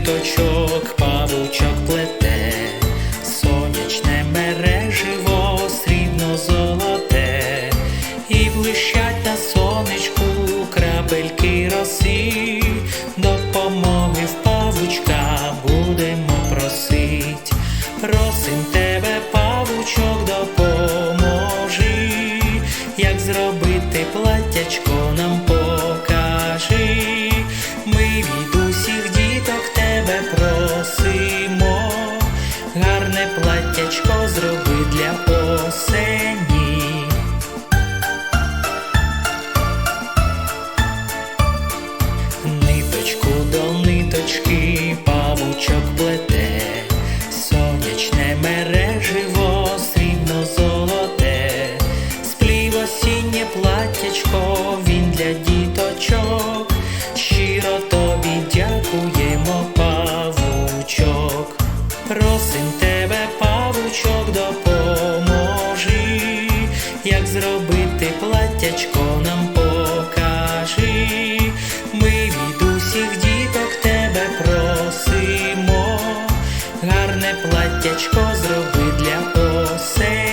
ниточок, павучок плете, сонячне мереживо, срібно золоте, і блищать на сонечку крапельки роси, допомоги в павучка будемо просить. Просим тебе, павучок, гарне платтячко зроби для осені. зробити платтячко нам покажи, ми від усіх діток тебе просимо, гарне платтячко зроби для оселі.